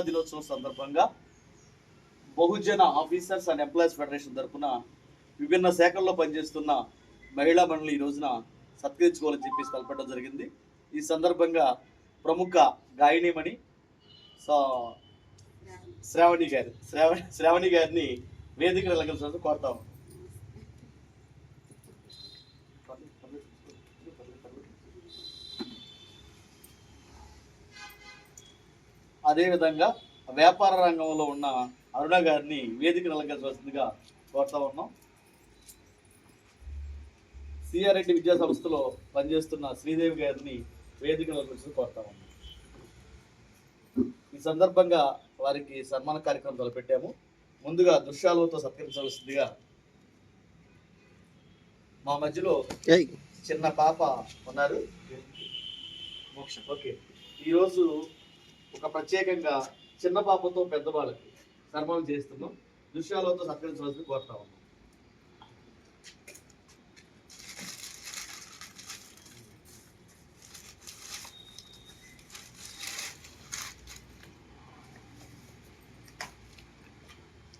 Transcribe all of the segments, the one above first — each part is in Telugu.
దినోత్సవం సందర్భంగా Bahujana officers and employees federation తరఫున విభిన్న శాఖల్లో పనిచేస్తున్న మహిళా మండలి ఈ రోజున సత్కరించుకోవాలని చెప్పేసి తలపెట్టడం జరిగింది. ఈ సందర్భంగా ప్రముఖ గాయనిమణి సో శ్రావణి గారు శ్రావణి శ్రావణి గారిని వేదిక వెళ్ళగలసిన కోరుతాము అదేవిధంగా వ్యాపార రంగంలో ఉన్న అరుణ గారిని వేదిక నిలగలవలసిందిగా కోరుతా ఉన్నాం. సిఆర్రెడ్డి విద్యా సంస్థలో పనిచేస్తున్న శ్రీదేవి గారిని వేదిక నిలగలవలసింది కోరుతా ఉన్నాం. ఈ సందర్భంగా వారికి సన్మాన కార్యక్రమం తలపెట్టాము. ముందుగా దృశ్యాలతో సత్కరించవలసిందిగా మా మధ్యలో చిన్న పాప ఉన్నారు. మోక్ష ఓకే ఈరోజు ఒక ప్రత్యేకంగా చిన్న పాపతో పెద్దవాళ్ళకి సన్మానం చేస్తున్నాం. దృశ్యాలతో సత్కరించవలసింది కోరుతా ఉన్నాం.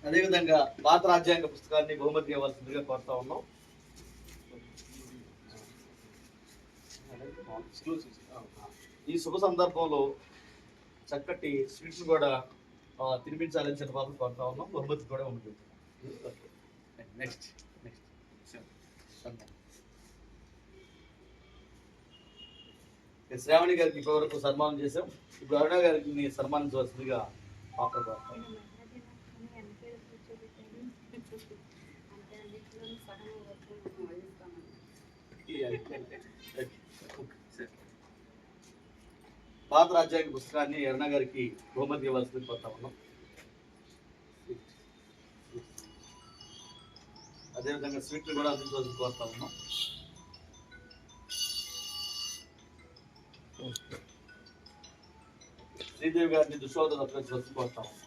అదేవిధంగా భారత రాజ్యాంగ పుస్తకాన్ని బహుమతి ఇవ్వాల్సిందిగా కోరుతా ఉన్నాం. ఈ శుభ సందర్భంలో చక్కటి స్వీట్స్ కూడా తినిపించాలని పాపను కోరుతా ఉన్నాం. బహుమతి కూడా ఉంది. నెక్స్ట్ నెక్స్ట్ శ్రావణి గారికి ఇప్పటివరకు సన్మానం చేసాం ఇప్పుడు అరుణ గారిని సన్మానించవలసిందిగా ఆఫర్ కోరుతాం. పాత రాజ్యాంగ పుస్తకాన్ని ఎర్ణ గారికి బహుమతి ఇవ్వాల్సింది కోరుతా ఉన్నాం. అదేవిధంగా స్వీట్లు కూడా అందించవలసి కోరుతా ఉన్నాం. శ్రీదేవి గారిని దుశ్వాద సత్కరించవలసింది కోరుతా ఉన్నాం.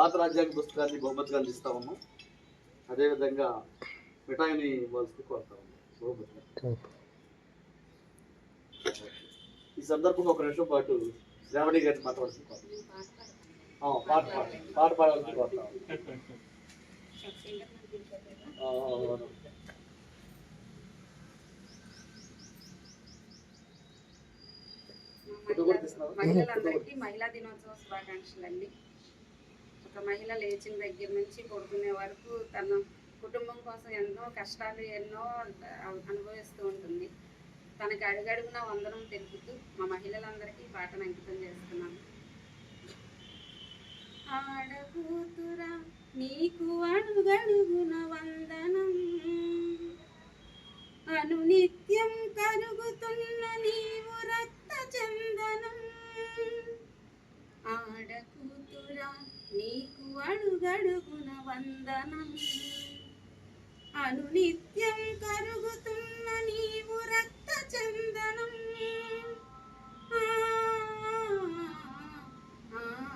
భారత రాజ్యాంగ పుస్తకాన్ని బహుమతిగా అందిస్తా ఉన్నాం. అదేవిధంగా మిఠాయిని ఇవ్వాల్సింది కోరుతా ఉన్నాం. బహుమతిగా. ఈ సందర్భంగా ఒక నిమిషం పాటు శ్రావణి గారిని ఆ, పాట పాట పాట. పాడాల్సింది కోరుతా ఉన్నాం. మహిళలందరికీ మహిళా దినోత్సవ శుభాకాంక్షలు అండి ఒక మహిళ లేచిన దగ్గర నుంచి పడుకునే వరకు తన కుటుంబం కోసం ఎన్నో కష్టాలు ఎన్నో అనుభవిస్తూ ఉంటుంది. తనకి అడుగడుగున వందనం తెలుపుతూ మా మహిళలందరికీ పాటను అంకితం చేస్తున్నాను. ఆడకూతురా నీకు అడుగడుగున వందనం. అనునిత్యం కరుగుతున్న నీవు రక్త చందనం. ఆడకూతురా నీకు అడుగడుగున వందనం. అనునిత్యం కరుగుతున్న నీవు రక్త చందనం. ఆ, ఆ,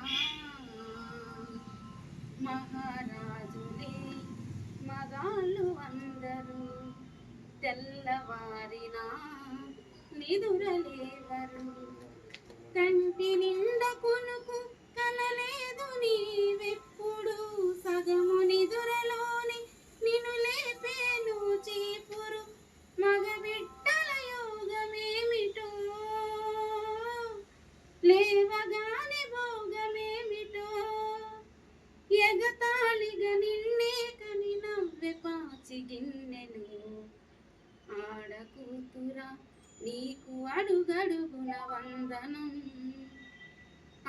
మహారాజులే మగాళ్ళు అందరూ తెల్లవారిన నిదురలేవరు. కంటి నిండా కొనుకు కలలే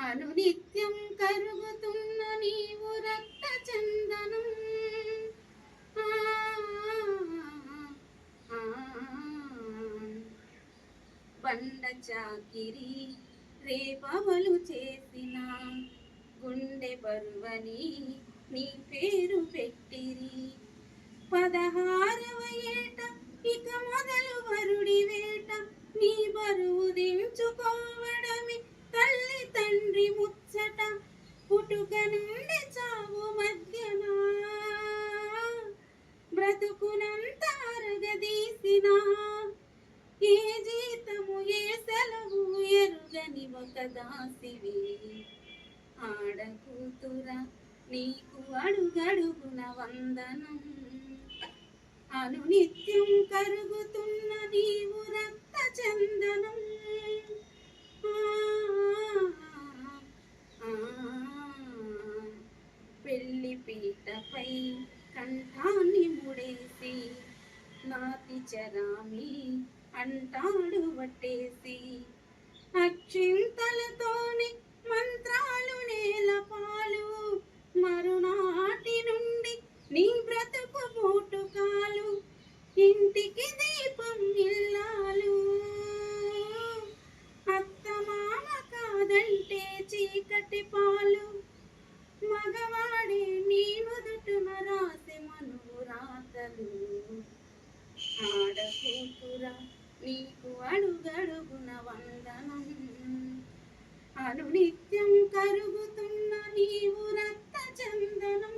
అనునిత్యం కరుగుతున్న నీవు రక్త చందనం. ఆ, ఆ, బండ చాకిరి రేపవలు చేసిన గుండె బరువని నీ పేరు పెట్టిరి. పదహారవ ఏట ఇక మొదలు అనునిత్యం కరుగుతున్న నీవు రక్త చందనం ఆ, ఆ, పెళ్ళి పీటపై కంఠాన్ని ముడేసి నాతి చరామి అంటాడు వట్టేసి అక్షింతలతోని మంత్రాలు నేలపాలు అనునిత్యం కరుగుతున్న నీవు రక్త చందనం.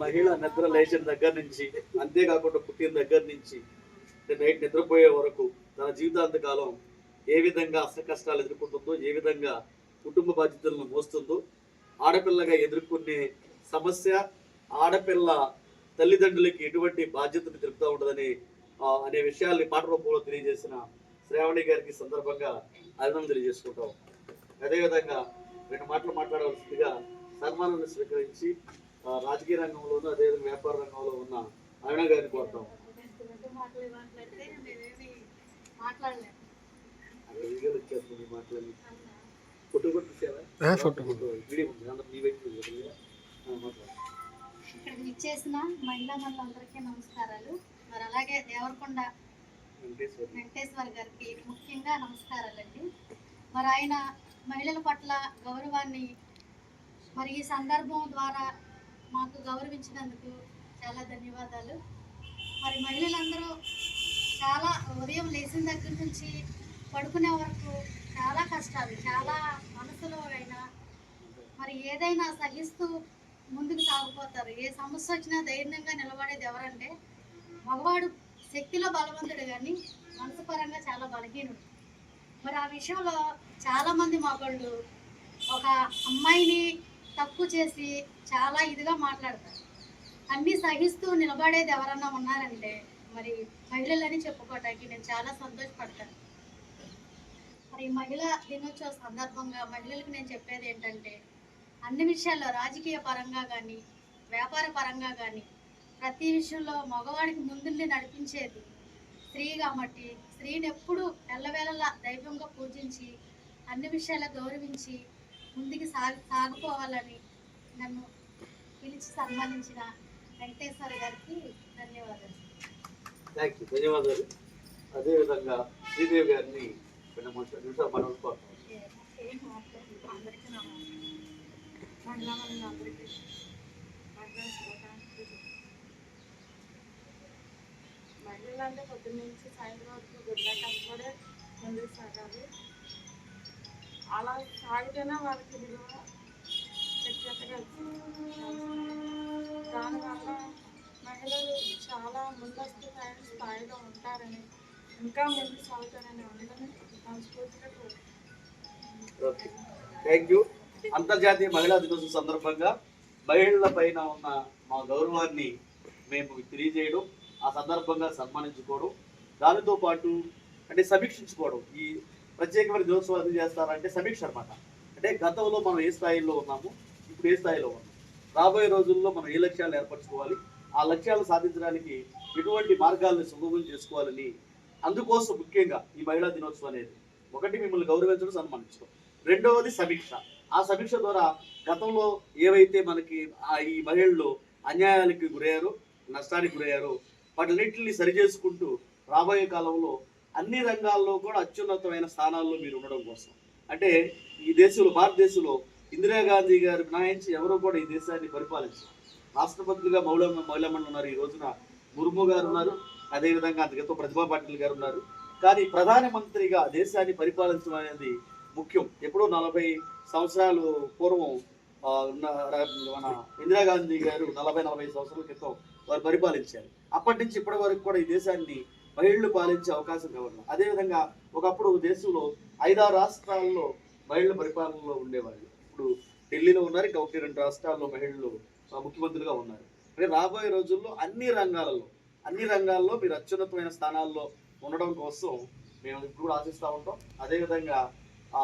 మహిళ నిద్ర లేచిన దగ్గర నుంచి అంతేకాకుండా పుట్టిన దగ్గర నుంచి నైట్ నిద్రపోయే వరకు తన జీవితాంతకాలం ఏ విధంగా అష్ట కష్టాలు ఎదుర్కొంటుందో ఏ విధంగా కుటుంబ బాధ్యతలను మోస్తుందో ఆడపిల్లగా ఎదుర్కొనే సమస్య ఆడపిల్ల తల్లిదండ్రులకి ఎటువంటి బాధ్యతను తెలుపుతూ ఉంటుందని అనే విషయాల్ని పాట రూపంలో తెలియజేసిన శ్రావణి గారికి సందర్భంగా అభినందనలు తెలియజేసుకుంటాం. అదేవిధంగా రెండు మాటలు మాట్లాడవలసిందిగా సన్మానాన్ని స్వీకరించి రాజకీయ రంగంలోనూ అదేవిధంగా వ్యాపార రంగంలో ఉన్న అరుణ గారిని కోరుతాం. మాట్లాడలేదు వచ్చేస్తుంది ఫోటో ఫోటో. వీడియో ఉంది. అందరూ మీ వైపు ఇక్కడికి ఇచ్చేసిన మహిళా మనులందరికీ నమస్కారాలు. మరి అలాగే దేవరకొండ వెంకటేశ్వర్ గారికి ముఖ్యంగా నమస్కారాలండి. మరి ఆయన మహిళల పట్ల గౌరవాన్ని మరి ఈ సందర్భం ద్వారా మాకు గౌరవించినందుకు చాలా ధన్యవాదాలు. మరి మహిళలందరూ చాలా ఉదయం లేచిన దగ్గర నుంచి పడుకునే వరకు చాలా కష్టాలు చాలా మనసులో అయినా. మరి ఏదైనా సహిస్తూ ముందుకు సాగిపోతారు. ఏ సమస్య వచ్చినా ధైర్యంగా నిలబడేది ఎవరంటే మగవాడు శక్తిలో బలవంతుడు కానీ మనసు పరంగా చాలా బలహీనుడు. మరి ఆ విషయంలో చాలామంది మగళ్ళు ఒక అమ్మాయిని తప్పు చేసి చాలా ఇదిగా మాట్లాడతారు. అన్నీ సహిస్తూ నిలబడేది ఎవరన్నా ఉన్నారంటే మరి మహిళలని చెప్పుకోవటానికి నేను చాలా సంతోషపడతాను. మరి మహిళా దినోత్సవ సందర్భంగా మహిళలకు నేను చెప్పేది ఏంటంటే అన్ని విషయాల్లో రాజకీయ పరంగా కానీ వ్యాపార పరంగా కానీ ప్రతి విషయంలో మగవాడికి ముందుండి నడిపించేది స్త్రీ కాబట్టి స్త్రీని ఎప్పుడు ఎల్లవేళలా దైవంగా పూజించి అన్ని విషయాల్లో గౌరవించి ముందుకు సాగి సాగిపోవాలని నన్ను పిలిచి సన్మానించిన వెంకటేశ్వర గారికి ధన్యవాదాలు. థ్యాంక్ యూ ధన్యవాదాలు. అదేవిధంగా శ్రీదేవి గారిని ఏం అందరికీ మహిళలు అంటే పొద్దున్న నుంచి సాయంత్రం వరకు గుడ్డ కష్టపడే ముందుకు సాగాలి అలా సాగితేనే వాళ్ళకి విలువ దానివల్ల మహిళలు చాలా ముందస్తు స్థాయిలో ఉంటారని ఇంకా ముందుకు సాగుతారని అందరినీ ఓకే. థ్యాంక్ యూ అంతర్జాతీయ మహిళా దినోత్సవం సందర్భంగా మహిళల పైన ఉన్న మా గౌరవాన్ని మేము తెలియజేయడం ఆ సందర్భంగా సన్మానించుకోవడం దానితో పాటు అంటే సమీక్షించుకోవడం. ఈ ప్రత్యేకమైన దినోత్సవాలు ఎందుకు చేస్తారంటే సమీక్ష అనమాట అంటే గతంలో మనం ఏ స్థాయిలో ఉన్నాము ఇప్పుడు ఏ స్థాయిలో ఉన్నాము? రాబోయే రోజుల్లో మనం ఏ లక్ష్యాలు ఏర్పరచుకోవాలి? ఆ లక్ష్యాలు సాధించడానికి ఎటువంటి మార్గాలను సుగమం చేసుకోవాలని అందుకోసం ముఖ్యంగా ఈ మహిళా దినోత్సవం అనేది ఒకటి మిమ్మల్ని గౌరవించడం సన్మానించడం రెండవది సమీక్ష. ఆ సమీక్ష ద్వారా గతంలో ఏవైతే మనకి ఈ మహిళలు అన్యాయానికి గురయ్యారో నష్టానికి గురయ్యారో వాటిన్నింటిని సరిచేసుకుంటూ రాబోయే కాలంలో అన్ని రంగాల్లో కూడా అత్యున్నతమైన స్థానాల్లో మీరు ఉండడం కోసం. అంటే ఈ దేశంలో భారతదేశంలో ఇందిరాగాంధీ గారు మినహాయించి ఎవరూ కూడా ఈ దేశాన్ని పరిపాలించారు. రాష్ట్రపతులుగా మౌల మౌలమ్మన్ ఉన్నారు. ఈ రోజున ముర్ము గారు ఉన్నారు. అదేవిధంగా అంతకంతో ప్రతిభా పాటిల్ గారు ఉన్నారు. కానీ ప్రధానమంత్రిగా దేశాన్ని పరిపాలించడం అనేది ముఖ్యం. ఎప్పుడో నలభై సంవత్సరాలు పూర్వం ఉన్న మన ఇందిరాగాంధీ గారు నలభై నలభై సంవత్సరాల క్రితం వారు పరిపాలించారు. అప్పటి నుంచి ఇప్పటి వరకు కూడా ఈ దేశాన్ని మహిళలు పాలించే అవకాశం కావాలి అదేవిధంగా ఒకప్పుడు దేశంలో ఐదారు రాష్ట్రాల్లో మహిళల పరిపాలనలో ఉండేవాళ్ళు. ఇప్పుడు ఢిల్లీలో ఉన్నారు ఇంకా ఒకటి రెండు రాష్ట్రాల్లో మహిళలు ముఖ్యమంత్రులుగా ఉన్నారు. అంటే రాబోయే రోజుల్లో అన్ని రంగాలలో అన్ని రంగాల్లో మీరు అత్యున్నతమైన స్థానాల్లో ఉండడం కోసం మేము ఇప్పుడు కూడా ఆశిస్తూ ఉంటాం. అదేవిధంగా ఆ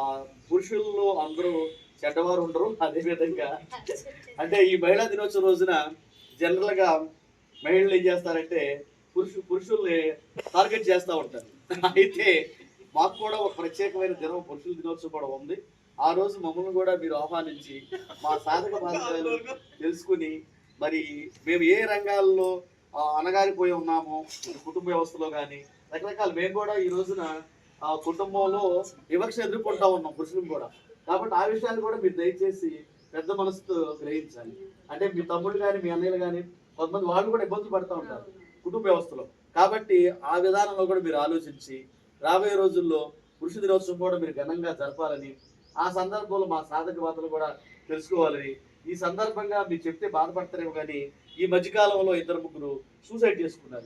పురుషుల్లో అందరూ చెడ్డవారు ఉండరు. అదేవిధంగా అంటే ఈ మహిళా దినోత్సవం రోజున జనరల్గా మహిళలు ఏం చేస్తారంటే పురుషు పురుషుల్ని టార్గెట్ చేస్తూ ఉంటారు. అయితే మాకు కూడా ఒక ప్రత్యేకమైన దినం పురుషుల దినోత్సవం కూడా ఉంది. ఆ రోజు మమ్మల్ని కూడా మీరు ఆహ్వానించి మా సాధక బాధ్యతలు తెలుసుకుని మరి మేము ఏ రంగాల్లో ఆ, ఉన్నాము ఉన్నామో కుటుంబ వ్యవస్థలో కానీ రకరకాల మేము కూడా ఈ రోజున ఆ, కుటుంబంలో వివక్ష ఎదుర్కొంటా ఉన్నాం పురుషులు కూడా. కాబట్టి ఆ విషయాలు కూడా మీరు దయచేసి పెద్ద మనసుతో గ్రహించాలి. అంటే మీ తమ్ముడు కానీ మీ అన్నయ్యలు కానీ కొంతమంది వాళ్ళు కూడా ఇబ్బందులు పడుతూ ఉంటారు కుటుంబ వ్యవస్థలో. కాబట్టి ఆ విధానంలో కూడా మీరు ఆలోచించి రాబోయే రోజుల్లో పురుష దినోత్సవం కూడా మీరు ఘనంగా జరపాలని ఆ సందర్భంలో మా సాధక బాధలు కూడా తెలుసుకోవాలని ఈ సందర్భంగా మీరు చెప్తే బాధపడతారేమో కానీ ఈ మధ్యకాలంలో ఇద్దరు ముగ్గురు సూసైడ్ చేసుకున్నారు.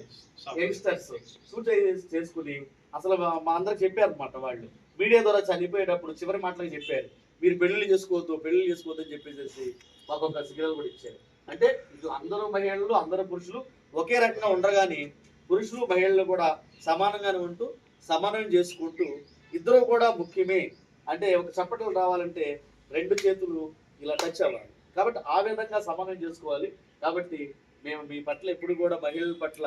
యంగ్స్టర్స్ సూసైడ్ చేసుకుని అసలు మా- మా అందరికి చెప్పారు అనమాట వాళ్ళు. మీడియా ద్వారా చనిపోయేటప్పుడు చివరి మాటలకు చెప్పారు. మీరు పెళ్ళి చేసుకోవద్దు పెళ్ళి చేసుకోవద్దు అని చెప్పేసి మాకు ఒక సిగ్నల్ కూడా ఇచ్చారు. అంటే ఇది అందరూ మహిళలు అందరూ పురుషులు ఒకే రకంగా ఉండరు కానీ పురుషులు మహిళలు కూడా సమానంగానే ఉంటూ సమన్వయం చేసుకుంటూ ఇద్దరు కూడా ముఖ్యమే. అంటే ఒక చప్పట్లు రావాలంటే రెండు చేతులు ఇలా టచ్ అవ్వాలి. కాబట్టి ఆ విధంగా సమన్వయం చేసుకోవాలి. కాబట్టి మేము మీ పట్ల ఎప్పుడు కూడా మహిళల పట్ల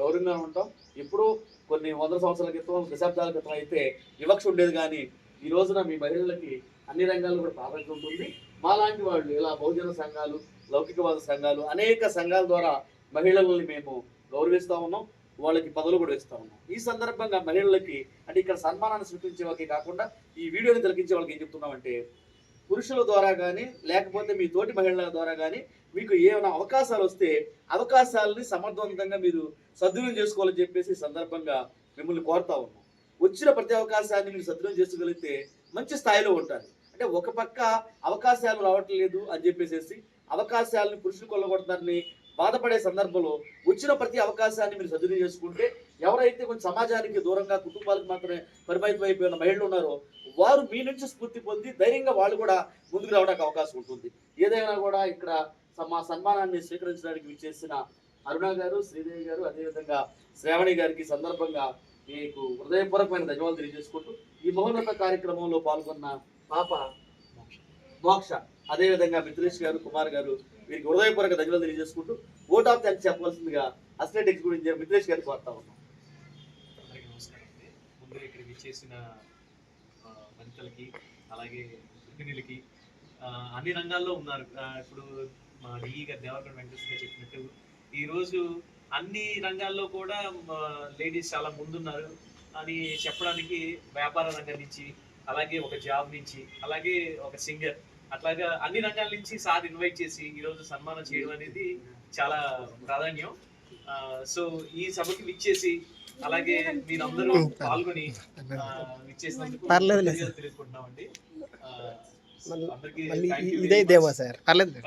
గౌరవంగా ఉంటాం. ఎప్పుడూ కొన్ని వందల సంవత్సరాల క్రితం దశాబ్దాల క్రితం అయితే వివక్ష ఉండేది కానీ ఈ రోజున మీ మహిళలకి అన్ని రంగాల్లో కూడా ప్రాధాన్యత ఉంటుంది. మాలాంటి వాళ్ళు ఇలా బహుజన సంఘాలు లౌకికవాద సంఘాలు అనేక సంఘాల ద్వారా మహిళల్ని మేము గౌరవిస్తా ఉన్నాం. వాళ్ళకి పదవులు కూడా ఇస్తా ఉన్నాం. ఈ సందర్భంగా మహిళలకి అంటే ఇక్కడ సన్మానాన్ని సృష్టించే వాళ్ళకి కాకుండా ఈ వీడియోని తొలగించే వాళ్ళకి ఏం చెప్తున్నామంటే పురుషుల ద్వారా కానీ లేకపోతే మీ తోటి మహిళల ద్వారా కానీ మీకు ఏమైనా అవకాశాలు వస్తే అవకాశాలని సమర్థవంతంగా మీరు సద్వినియోగం చేసుకోవాలని చెప్పేసి సందర్భంగా మిమ్మల్ని కోరుతా ఉన్నాం. వచ్చిన ప్రతి అవకాశాన్ని మీరు సద్వినియోగం చేసుకోగలిగితే మంచి స్థాయిలో ఉంటారు. అంటే ఒక పక్క అవకాశాలు రావట్లేదు అని చెప్పేసి అవకాశాలను పురుషులు కొల్లగొడతారని బాధపడే సందర్భంలో వచ్చిన ప్రతి అవకాశాన్ని మీరు సద్వినియోగం చేసుకుంటే ఎవరైతే కొంచెం సమాజానికి దూరంగా కుటుంబాలకు మాత్రమే పరిమితం అయిపోయిన మహిళలు ఉన్నారో వారు మీ నుంచి స్ఫూర్తి పొంది ధైర్యంగా వాళ్ళు కూడా ముందుకు రావడానికి అవకాశం ఉంటుంది. ఏదైనా కూడా ఇక్కడ మా సన్మానాన్ని స్వీకరించడానికి విచ్చేసిన అరుణ గారు శ్రీదేవి గారు అదేవిధంగా శ్రావణి గారికి సందర్భంగా మీకు హృదయపూర్వకమైన ధన్యవాదాలు తెలియజేసుకుంటూ ఈ మహోన్నత కార్యక్రమంలో పాల్గొన్న పాప మోక్ష. అదేవిధంగా మిత్రేష్ గారు కుమార్ గారు వీరికి హృదయపూర్వక ధన్యవాదాలు తెలియజేసుకుంటూ ఓట్ ఆఫ్ థ్యాంక్స్ చెప్పవలసిందిగా అసిస్టెంట్ ఎగ్జిక్యూటివ్ ఇంజనీర్ మిత్రేష్ గారికి కోరుతా ఉన్నాం. అందరికీ నమస్కారం ముందుగా విచ్చేసిన అలాగే గృహిణులకి అన్ని రంగాల్లో ఉన్నారు. ఇప్పుడు మా డిఈ గారు దేవరగడ వెంకటేశ్వర గారు చెప్పినట్టు ఈరోజు అన్ని రంగాల్లో కూడా లేడీస్ చాలా ముందున్నారు అని చెప్పడానికి వ్యాపార రంగం నుంచి అలాగే ఒక జాబ్ నుంచి అలాగే ఒక సింగర్ అట్లాగా అన్ని రంగాల నుంచి సార్ ఇన్వైట్ చేసి ఈరోజు సన్మానం చేయడం అనేది చాలా ప్రాధాన్యం. సో ఈ సభకి విచ్చేసి అలాగే మీరందరూ పాల్గొని విచ్చేసినందుకు పర్లేదులే మళ్ళీ- ఇదే దేవా సార్. పర్లేదు సార్.